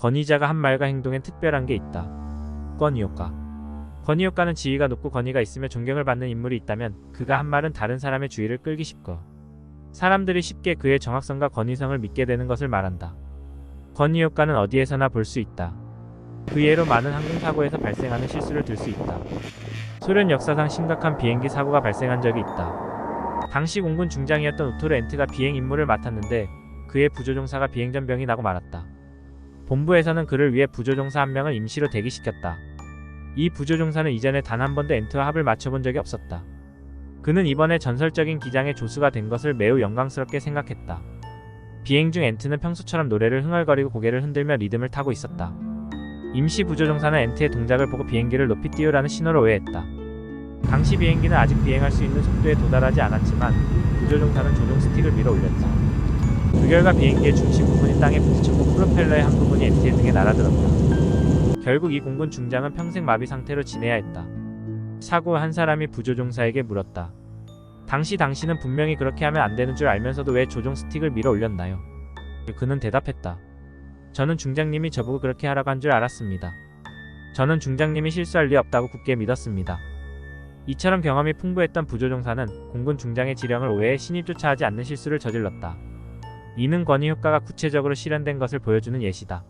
권위자가 한 말과 행동엔 특별한 게 있다. 권위 효과. 권위 효과는 지위가 높고 권위가 있으며 존경을 받는 인물이 있다면 그가 한 말은 다른 사람의 주의를 끌기 쉽고 사람들이 쉽게 그의 정확성과 권위성을 믿게 되는 것을 말한다. 권위 효과는 어디에서나 볼 수 있다. 그 예로 많은 항공사고에서 발생하는 실수를 들 수 있다. 소련 역사상 심각한 비행기 사고가 발생한 적이 있다. 당시 공군 중장이었던 우토르 엔트가 비행 임무를 맡았는데 그의 부조종사가 비행전병이 나고 말았다. 본부에서는 그를 위해 부조종사 한 명을 임시로 대기시켰다. 이 부조종사는 이전에 단 한 번도 엔트와 합을 맞춰본 적이 없었다. 그는 이번에 전설적인 기장의 조수가 된 것을 매우 영광스럽게 생각했다. 비행 중 엔트는 평소처럼 노래를 흥얼거리고 고개를 흔들며 리듬을 타고 있었다. 임시 부조종사는 엔트의 동작을 보고 비행기를 높이 띄우라는 신호를 오해했다. 당시 비행기는 아직 비행할 수 있는 속도에 도달하지 않았지만 부조종사는 조종 스틱을 밀어 올렸다. 그 결과 비행기의 중심 땅에 부딪혔고 프로펠러의 한 부분이 엔트의 등에 날아들었다. 결국 이 공군 중장은 평생 마비 상태로 지내야 했다. 사고 후한 사람이 부조종사에게 물었다. 당시 당신은 분명히 그렇게 하면 안 되는 줄 알면서도 왜 조종 스틱을 밀어 올렸나요? 그는 대답했다. 저는 중장님이 저보고 그렇게 하라고 한 줄 알았습니다. 저는 중장님이 실수할 리 없다고 굳게 믿었습니다. 이처럼 경험이 풍부했던 부조종사는 공군 중장의 지령을 오해해 신입조차 하지 않는 실수를 저질렀다. 이는 권위 효과가 구체적으로 실현된 것을 보여주는 예시다.